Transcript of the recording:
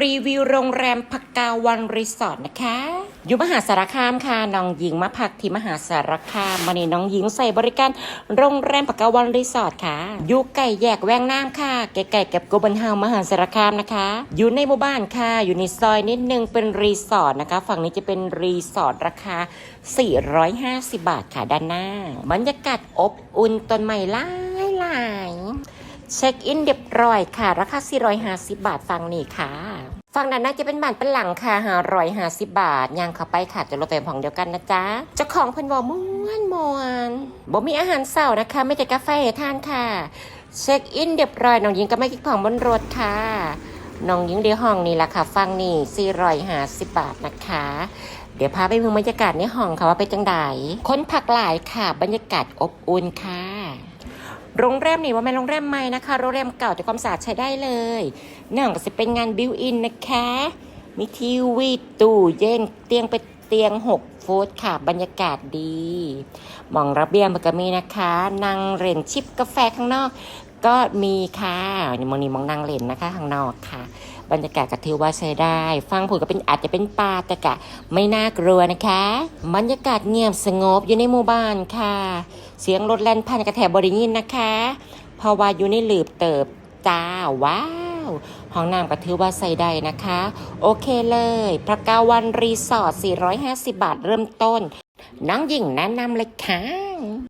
รีวิวโรงแรมพักกาวันรีสอร์ทนะคะ อยู่มหาสารคามค่ะน้องหญิงมาพักที่มหาสารคามมานี่น้องหญิงใส่บริการโรงแรมพักกาวันรีสอร์ทค่ะ อยู่ไก่แยกแวงน้ำค่ะไก่ๆกับโกบันเฮามหาสารคามนะคะ อยู่ในหมู่บ้านค่ะ อยู่ในซอยนิดนึงเป็นรีสอร์ทนะคะ ฝั่งนี้จะเป็นรีสอร์ทราคา 450 บาทค่ะด้านหน้า บรรยากาศอบอุ่นต้นไม้หลายหลายเช็คอินเรียบร้อยค่ะ ราคา 450 บาทฟังนี่ค่ะ ฝั่งนั้นน่าจะเป็นบ้านเป็นหลังค่ะ550บบาทย่างเข้าไปค่ะจะรถไปของเดียวกันนะจ๊ะเจ้าของเพิ่นบอกม่วนมวนบ่มีอาหารเสาร์นะคะ ไม่แต่กาแฟให้ทานค่ะ เช็คอินเรียบร้อยน้องหญิงก็ไม่คิดของบนรถค่ะน้องหญิงเดียวห้องนี่แหละค่ะ ฟังนี่450บาทนะคะ เดี๋ยวพาไปดูบรรยากาศในห้องค่ะว่าเป็นจังไดคนผักหลายค่ะ บรรยากาศอบอุ่นค่ะ โรงแรมนี่ว่าเป็นโรงแรมใหม่นะคะ โรงแรมเก่าแต่ความสะอาดใช้ได้เลยเนื่องก็จะเป็นงานบิวอินนะคะ มีทีวีตู้เย็นเตียงเป็นเตียง6ฟุตค่ะ บรรยากาศดีมองระเบียงมันก็มีนะคะนั่งเล่นชิปกาแฟข้างนอก ก็มีค่ะนี่มองนี่มองนั่งเล่นนะคะข้างนอกค่ะ บรรยากาศก็ถือว่าใช้ได้ ฟังผุนก็เป็นอาจจะเป็นป่าแต่กะ ไม่น่ากลัวนะคะ บรรยากาศเงียบสงบอยู่ในหมู่บ้านค่ะ เสียงรถแล่นผ่านกระแถบบริยินนะคะเพราะว่าอยู่ในหลืบเติบจ้าว้าวห้องน้ำก็ถือว่าใส่ได้นะคะ โอเคเลยพระกาวันรีสอร์ท450 บาทเริ่มต้น น้องหญิงแนะนำเลยค่ะ